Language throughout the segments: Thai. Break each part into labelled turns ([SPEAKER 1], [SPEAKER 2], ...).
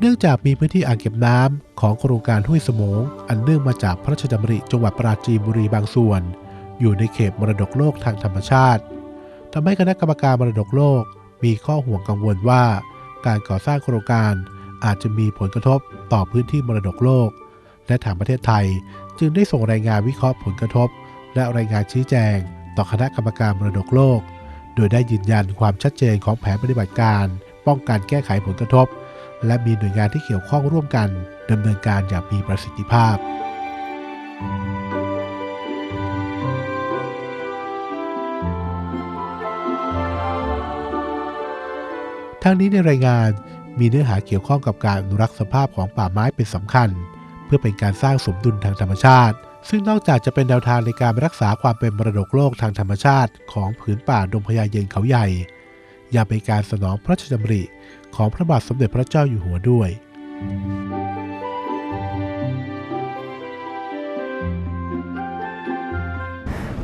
[SPEAKER 1] เนื่องจากมีพื้นที่อ่างเก็บน้ำของโครงการห้วยสมง อันเนื่องมาจากพระราชดำริจังหวัดปราจีนบุรีบางส่วน อยู่ในเขตมรดกโลกทางธรรมชาติทำให้คณะกรรมการมรดกโลก มีข้อห่วงกังวลว่า การก่อสร้างโครงการอาจจะมีผลกระทบต่อพื้นที่มรดกโลก และทางประเทศไทย จึงได้ส่งรายงานวิเคราะห์ผลกระทบ และรายงานชี้แจง ต่อคณะกรรมการมรดกโลก โดยได้ยืนยันความชัดเจนของแผนปฏิบัติการ ป้องกันแก้ไขผลกระทบ และมีหน่วยงานที่เกี่ยวข้องร่วมกันดำเนินการอย่างมีประสิทธิภาพ ทั้งนี้ในรายงานมีเนื้อหาเกี่ยวข้องกับการอนุรักษ์สภาพของป่าไม้เป็นสำคัญ เพื่อเป็นการสร้างสมดุลทางธรรมชาติ ซึ่งนอกจากจะเป็นแนวทางในการรักษาความเป็นมรดกโลกทางธรรมชาติ ของผืนป่าดงพญาเย็นเขาใหญ่ ยังเป็นการสนองพระราชดำริของพระบาทสมเด็จพระเจ้าอยู่หัวด้วย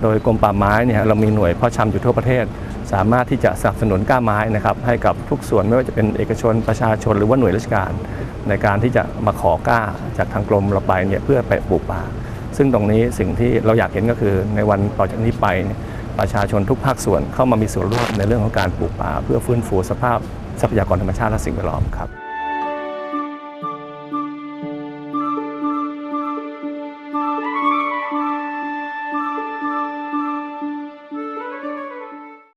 [SPEAKER 2] โดยกรมป่าไม้เนี่ยเรามีหน่วยเพาะชำอยู่ทั่วประเทศ สามารถที่จะสนับสนุนก้าไม้นะครับให้กับทุกส่วนไม่ว่าจะเป็นเอกชนประชาชนหรือว่าหน่วยราชการ ในการที่จะมาขอก้าจากทางกรมเราไปเนี่ยเพื่อไปปลูกป่า ซึ่งตรงนี้สิ่งที่เราอยากเห็นก็คือในวันต่อจากนี้ไป ประชาชนทุกภาคส่วนเข้ามามีส่วนร่วมในเรื่องของการปลูกป่า เพื่อฟื้นฟูสภาพทรัพยากรธรรมชาติและสิ่งแวดล้อมครับ